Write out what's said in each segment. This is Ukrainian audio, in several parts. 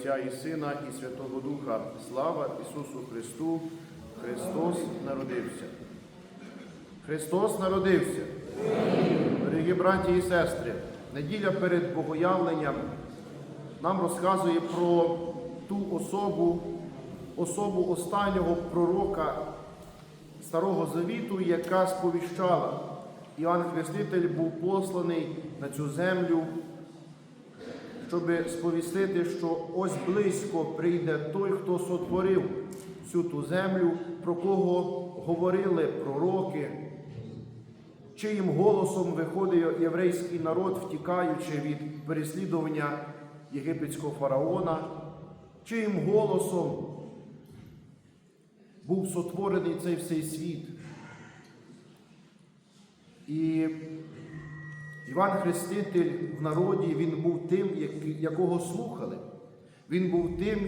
Отця і Сина, і Святого Духа. Слава Ісусу Христу! Христос народився. Христос народився. Дорогі браті і сестри, неділя перед Богоявленням нам розказує про ту особу, особу останнього пророка Старого Завіту, яка сповіщала. Іоанн Хреститель був посланий на цю землю, щоб сповістити, що ось близько прийде той, хто сотворив всю ту землю, про кого говорили пророки, чиїм голосом виходить єврейський народ, втікаючи від переслідування єгипетського фараона, чиїм голосом був сотворений цей всей світ. І Іван Хреститель в народі він був тим, якого слухали. Він був тим,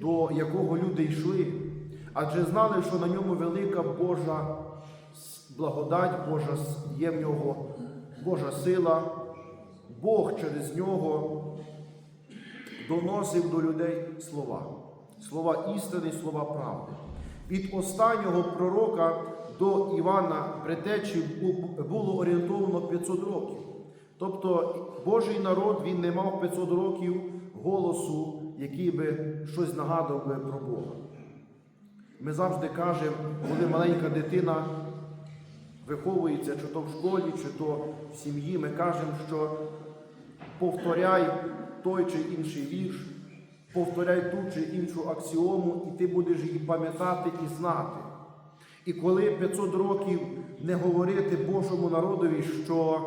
до якого люди йшли, адже знали, що на ньому велика Божа благодать, Божа є в нього Божа сила, Бог через нього доносив до людей слова, слова істини, слова правди. Від останнього пророка до Івана Претечі було орієнтовано 500 років. Тобто Божий народ він не мав 500 років голосу, який би щось нагадував би про Бога. Ми завжди кажемо, коли маленька дитина виховується, чи то в школі, чи то в сім'ї, ми кажемо, що повторяй той чи інший вірш, повторяй ту чи іншу аксіому, і ти будеш її пам'ятати і знати. І коли 500 років не говорити Божому народові, що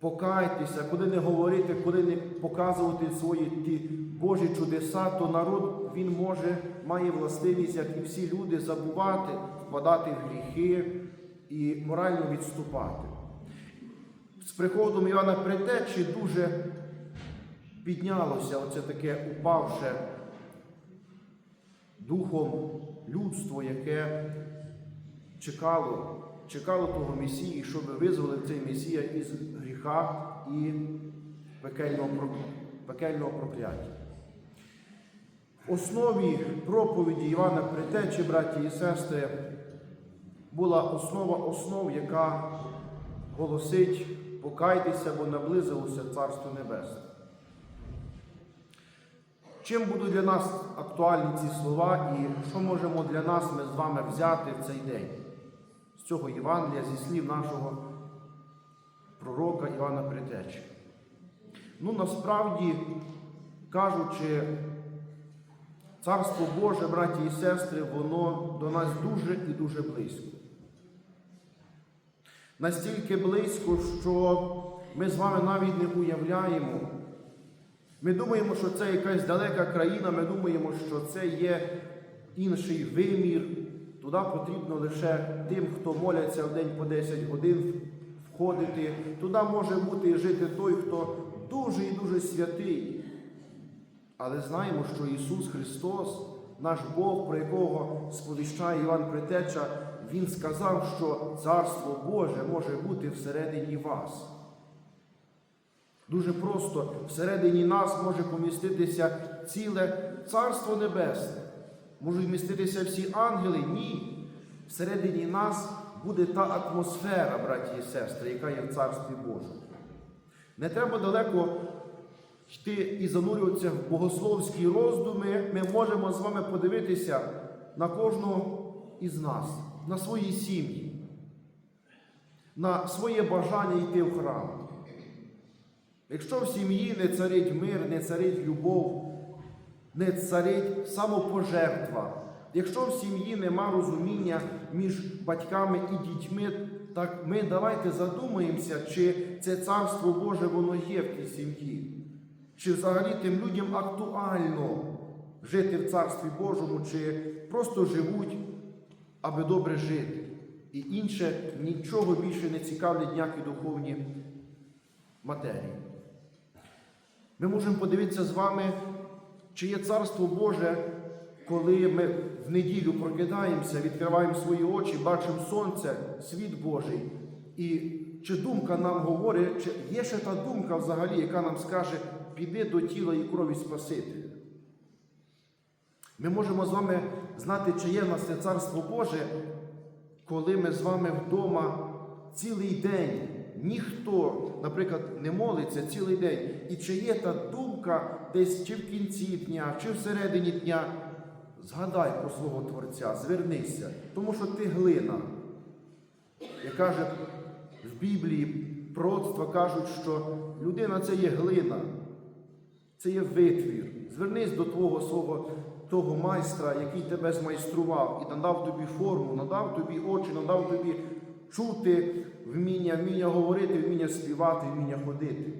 покайтеся, коли не говорити, коли не показувати свої ті Божі чудеса, то народ він може, має властивість, як і всі люди, забувати, впадати в гріхи і морально відступати. З приходом Івана Претечі дуже піднялося оце таке упавше духом людство, яке чекало, чекало того Месії, щоб визволив цей Месія із гріха і пекельного, прокляття. В основі проповіді Івана Претечі, браті і сестри, була основа основ, яка голосить покайтеся, бо наблизилося Царство Небесне. Чим будуть для нас актуальні ці слова і що можемо для нас ми з вами взяти в цей день цього Євангелія, зі слів нашого пророка Івана Притечі? Ну, насправді, кажучи, Царство Боже, браті і сестри, воно до нас дуже і дуже близько. Настільки близько, що ми з вами навіть не уявляємо. Ми думаємо, що це якась далека країна, ми думаємо, що це є інший вимір. Туди потрібно лише тим, хто моляться в день по 10 годин входити. Туди може бути і жити той, хто дуже і дуже святий. Але знаємо, що Ісус Христос, наш Бог, про якого сповіщає Іван Притеча, Він сказав, що Царство Боже може бути всередині вас. Дуже просто всередині нас може поміститися ціле Царство Небесне. Можуть вміститися всі ангели? Ні. Всередині нас буде та атмосфера, браті і сестри, яка є в Царстві Божому. Не треба далеко йти і занурюватися в богословські роздуми. Ми можемо з вами подивитися на кожного із нас, на свої сім'ї, на своє бажання йти в храм. Якщо в сім'ї не царить мир, не царить любов, не царить самопожертва, якщо в сім'ї нема розуміння між батьками і дітьми, так ми давайте задумаємося, чи це царство Боже воно є в тій сім'ї, чи взагалі тим людям актуально жити в Царстві Божому, чи просто живуть, аби добре жити. І інше нічого більше не цікавлять ніякі духовні матерії. Ми можемо подивитися з вами, чи є Царство Боже, коли ми в неділю прокидаємося, відкриваємо свої очі, бачимо сонце, світ Божий. І чи думка нам говорить, чи є ще та думка взагалі, яка нам скаже, піди до тіла і крові Спасителя. Ми можемо з вами знати, чи є в нас це Царство Боже, коли ми з вами вдома цілий день. Ніхто, наприклад, не молиться цілий день. І чи є та думка десь чи в кінці дня, чи всередині дня, згадай про свого Творця, звернися, тому що ти глина. Як каже в Біблії, пророцтва кажуть, що людина це є глина, це є витвір. Звернись до твого свого того майстра, який тебе змайстрував і надав тобі форму, надав тобі очі, надав тобі чути вміння, вміння говорити, вміння співати, вміння ходити.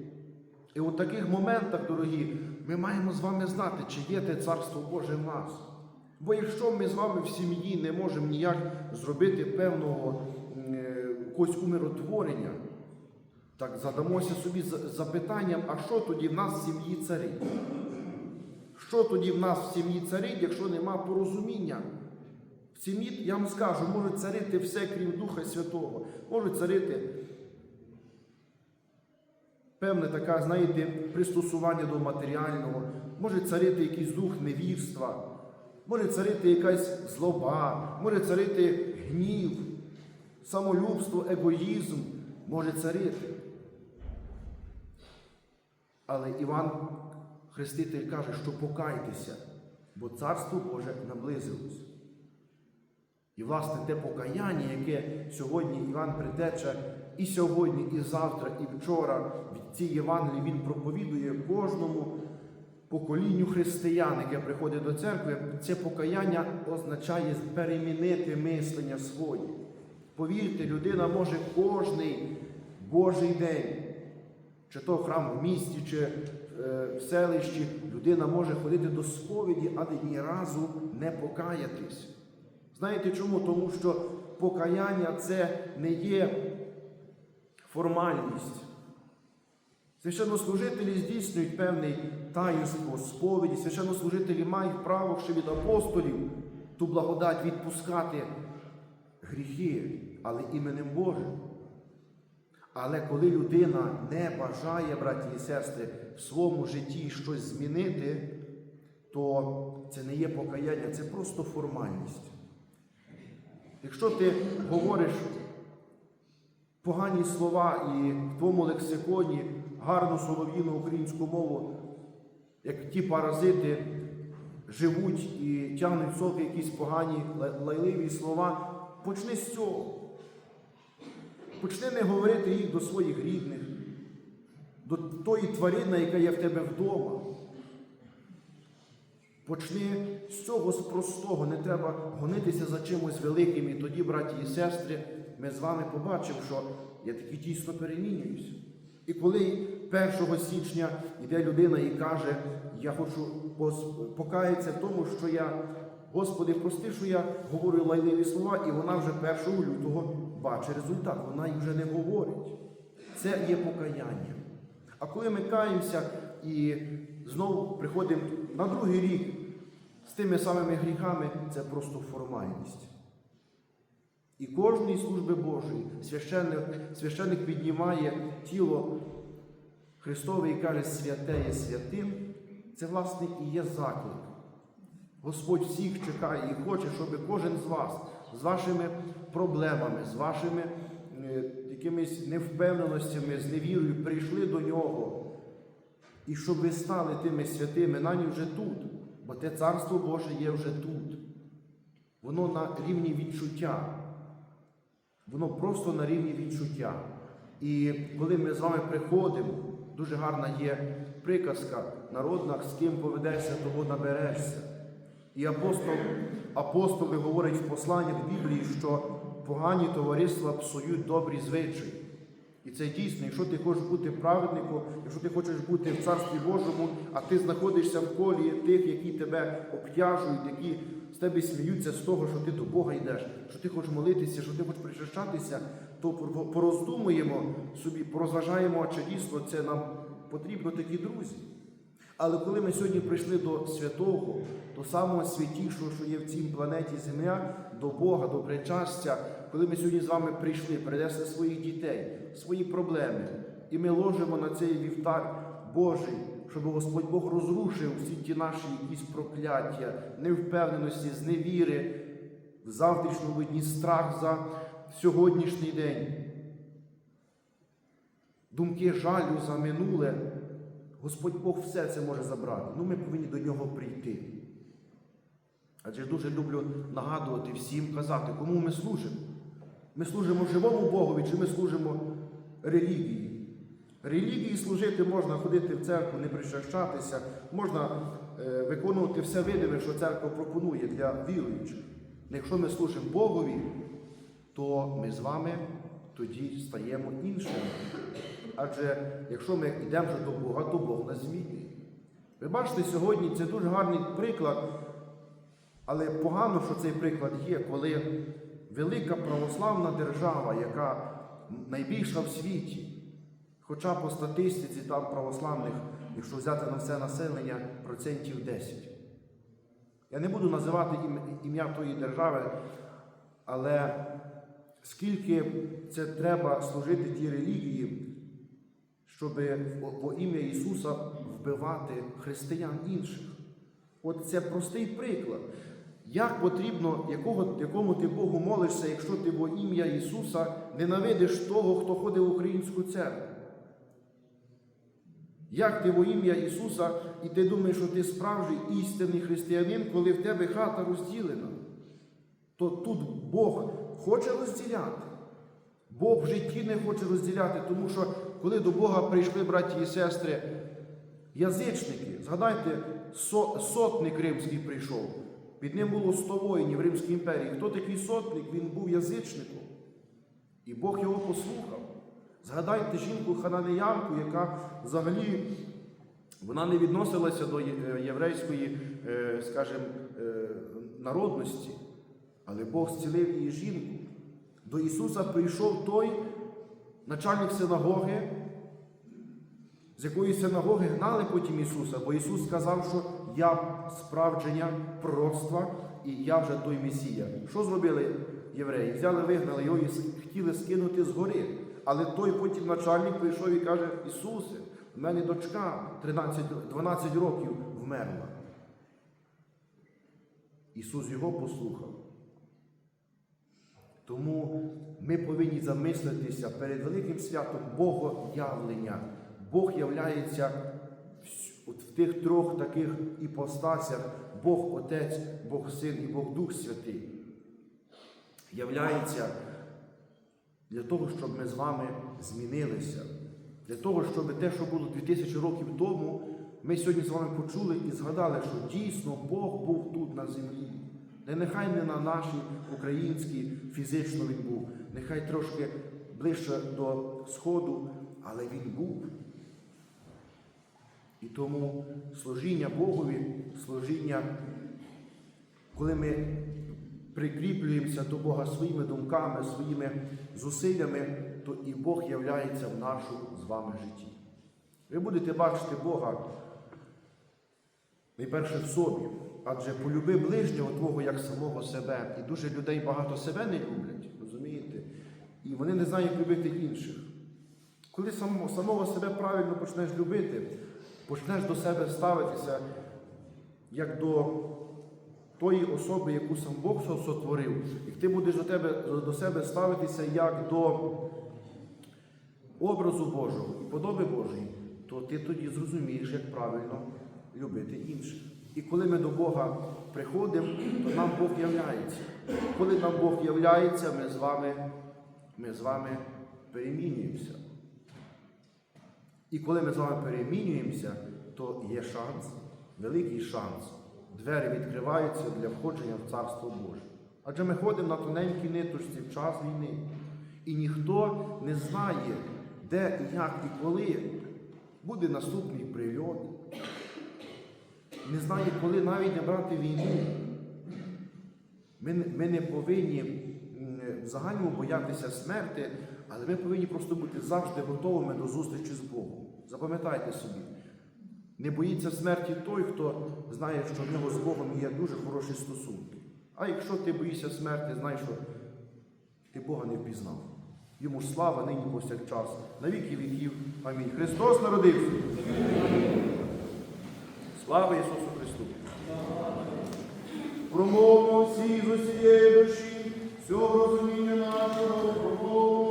І у таких моментах, дорогі, ми маємо з вами знати, чи є те Царство Боже в нас. Бо якщо ми з вами в сім'ї не можемо ніяк зробити певного якогось умиротворення, так задамося собі за- запитанням, а що тоді в нас в сім'ї царить? Що тоді в нас в сім'ї царить, якщо нема порозуміння? В сім'ї, я вам скажу, може царити все, крім Духа Святого. Може царити певне таке, знаєте, пристосування до матеріального, може царити якийсь дух невірства, може царити якась злоба, може царити гнів, самолюбство, егоїзм, може царити. Але Іван Хреститель каже, що покайтеся, бо Царство Боже наблизилось. І, власне, те покаяння, яке сьогодні Іван Притеча і сьогодні, і завтра, і вчора цієї Євангелії він проповідує кожному поколінню християн, яке приходить до церкви, це покаяння означає перемінити мислення своє. Повірте, людина може кожний Божий день, чи то храм в місті, чи е, в селищі, людина може ходити до сповіді, але ні разу не покаятись. Знаєте чому? Тому що покаяння це не є формальність. Священнослужителі здійснюють певний таїнство сповіді, священнослужителі мають право ще від апостолів ту благодать відпускати гріхи, але іменем Божим. Але коли людина не бажає, браті і сестри, в своєму житті щось змінити, то це не є покаяння, це просто формальність. Якщо ти говориш погані слова і в твоєму лексиконі гарну солов'їну українську мову, як ті паразити живуть і тягнуть собі якісь погані лайливі слова, почни з цього. Почни не говорити їх до своїх рідних, до тої тварини, яка є в тебе вдома. Почни з цього з простого, не треба гонитися за чимось великим. І тоді, браті і сестри, ми з вами побачимо, що я таки дійсно перемінююся. І коли 1 січня йде людина і каже, я хочу покаятися в тому, що я, Господи, прости, що я говорю лайливі слова, і вона вже 1 лютого бачить результат, вона їх вже не говорить. Це є покаяння. А коли ми каємося і знову приходимо на другий рік з тими самими гріхами, це просто формальність. І кожної служби Божої священник, священник піднімає тіло Христове і каже, святе є святим. Це, власне, і є заклик. Господь всіх чекає і хоче, щоб кожен з вас, з вашими проблемами, з вашими е, якимись невпевненостями, з невірою, прийшли до нього. І щоб ви стали тими святими, нані вже тут, бо те Царство Боже є вже тут. Воно на рівні відчуття. Воно просто на рівні відчуття. І коли ми з вами приходимо, дуже гарна є приказка народна, з ким поведешся, того наберешся. І апостол, апостоли говорять в посланнях Біблії, що погані товариства псують добрі звичаї. І це дійсно, якщо ти хочеш бути праведником, якщо ти хочеш бути в Царстві Божому, а ти знаходишся в колі тих, які тебе обтяжують, які тебе сміються з того, що ти до Бога йдеш, що ти хочеш молитися, що ти хочеш причащатися, то пороздумуємо собі, порозважаємо, чи дійсно це нам потрібно такі друзі. Але коли ми сьогодні прийшли до святого, до самого святішого, що є в цій планеті Земля, до Бога, до причастя, коли ми сьогодні з вами прийшли, принесли своїх дітей, свої проблеми, і ми ложимо на цей вівтар Божий, щоб Господь Бог розрушив всі ті наші якісь прокляття, невпевненості, зневіри, в завтрашньому дні страх за сьогоднішній день. Думки жалю за минуле, Господь Бог все це може забрати. Ну ми повинні до нього прийти. Адже дуже люблю нагадувати всім, казати, кому ми служимо. Ми служимо живому Богові, чи ми служимо релігії. Релігії служити можна ходити в церкву, не причащатися, можна е, виконувати все видиме, що церква пропонує для віруючих. Якщо ми служимо Богові, то ми з вами тоді стаємо іншими. Адже якщо ми йдемо до Бога, то Бог нас змінює. Ви бачите, сьогодні це дуже гарний приклад, але погано, що цей приклад є, коли велика православна держава, яка найбільша в світі, хоча по статистиці там православних, якщо взяти на все населення, процентів 10. Я не буду називати ім'я тої держави, але скільки це треба служити тій релігії, щоб во ім'я Ісуса вбивати християн інших. От це простий приклад. Як потрібно, якого, якому ти Богу молишся, якщо ти во ім'я Ісуса ненавидиш того, хто ходить в українську церкву? Як ти во ім'я Ісуса і ти думаєш, що ти справжній істинний християнин, коли в тебе хата розділена? То тут Бог хоче розділяти. Бог в житті не хоче розділяти, тому що коли до Бога прийшли браті і сестри, язичники, згадайте, со- сотник римський прийшов. Під ним було 100 воїнів в Римській імперії. Хто такий сотник? Він був язичником. І Бог його послухав. Згадайте жінку хананеянку, яка взагалі вона не відносилася до єврейської, е, скажімо, е, народності, але Бог зцілив її жінку. До Ісуса прийшов той начальник синагоги, з якої синагоги гнали потім Ісуса, бо Ісус сказав, що я справдження пророцтва і я вже той Месія. Що зробили євреї? Взяли, вигнали його і хотіли скинути з гори. Але той потім начальник прийшов і каже: Ісусе, в мене дочка 13, 12 років вмерла. Ісус його послухав. Тому ми повинні замислитися перед великим святом Богоявлення. Бог являється в- тих трьох таких іпостасях Бог Отець, Бог Син і Бог Дух Святий. Являється для того, щоб ми з вами змінилися. Для того, щоб те, що було 2000 років тому, ми сьогодні з вами почули і згадали, що дійсно Бог був тут на землі. Не нехай не на нашій українській фізично він був, нехай трошки ближче до Сходу, але він був. І тому служіння Богові, служіння, коли ми прикріплюємося до Бога своїми думками, своїми зусиллями, то і Бог являється в нашому з вами житті. Ви будете бачити Бога найперше в собі, адже полюби ближнього Твого як самого себе. І дуже людей багато себе не люблять, розумієте? І вони не знають любити інших. Коли самого себе правильно почнеш любити, почнеш до себе ставитися як до тої особи, яку сам Бог сотворив, і ти будеш до, тебе, до себе ставитися як до образу Божого і подоби Божої, то ти тоді зрозумієш, як правильно любити інших. І коли ми до Бога приходимо, то нам Бог являється. Коли нам Бог являється, ми з вами, ми з вами перемінюємося. І коли ми з вами перемінюємося, то є шанс, великий шанс. Двері відкриваються для входження в Царство Боже. Адже ми ходимо на тоненькій ниточці в час війни. І ніхто не знає, де і як і коли буде наступний прильот. Не знає, коли навіть не брати війну. Ми, ми не повинні в загальному боятися смерти, але ми повинні просто бути завжди готовими до зустрічі з Богом. Запам'ятайте собі, не боїться смерті той, хто знає, що в нього з Богом є дуже хороші стосунки. А якщо ти боїшся смерти, знай, що ти Бога не впізнав. Йому ж слава нині повсякчас, на віки віків. Амінь. Христос народився. Слава Ісусу Христу! Промовмо всі з усієї душі, всього розуміння нашого, промовмо